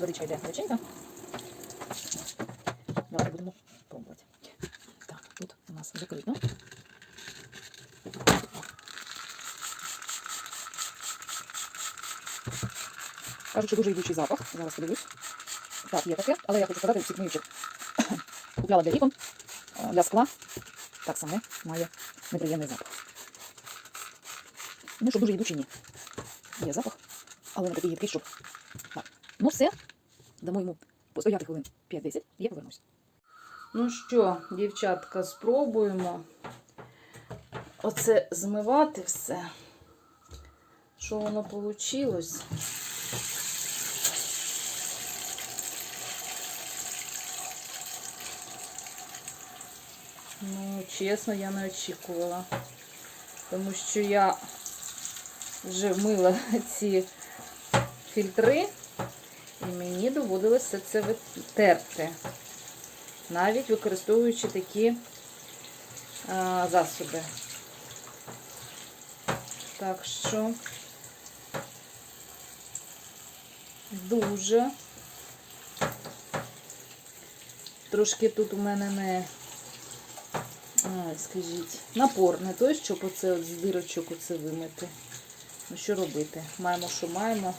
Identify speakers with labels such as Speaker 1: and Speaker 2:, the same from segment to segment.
Speaker 1: Водичка йде гаряченька. Давайте будемо пробувати. Так, тут у нас закрито. Кажуть, що дуже йдучий запах. Зараз подивлюсь. Так, є таке, але я хочу сказати, цих миючок купляла для вікон, е, для скла. Так само має неприємний запах. Ну, що дуже їдучий, ні. Є запах, але не такий їдкий, щоб. Так. Ну все. Дамо йому постояти хвилин 5-10 і я повернусь.
Speaker 2: Ну що, дівчатка, спробуємо оце змивати все. Що воно вийшло? Ну, чесно, я не очікувала. Тому що я вже вмила ці фільтри, і мені доводилося це терти навіть використовуючи такі а, засоби. Так що дуже трошки тут у мене не, а, скажіть, напор не той, щоб оце от з дирочок оце вимити. Ну що робити? Маємо, що маємо.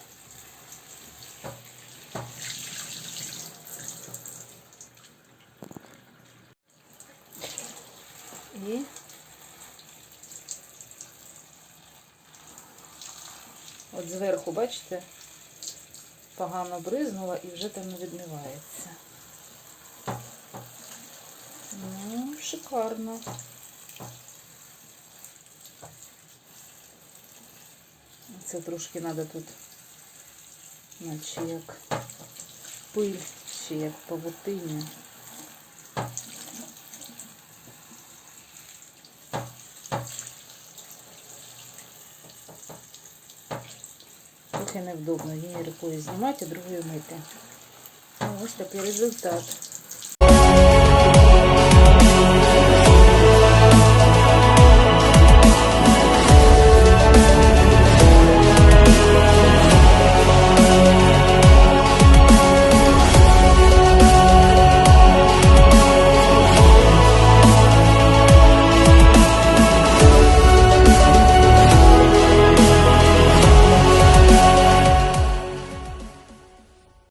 Speaker 2: І от зверху, бачите, погано бризнула і вже там відмивається. Ну, шикарно. Це трошки треба тут, наче як пиль, чи як павутиння. Трохи невдобно її рукою знімати, а другою мити. Ось такий результат.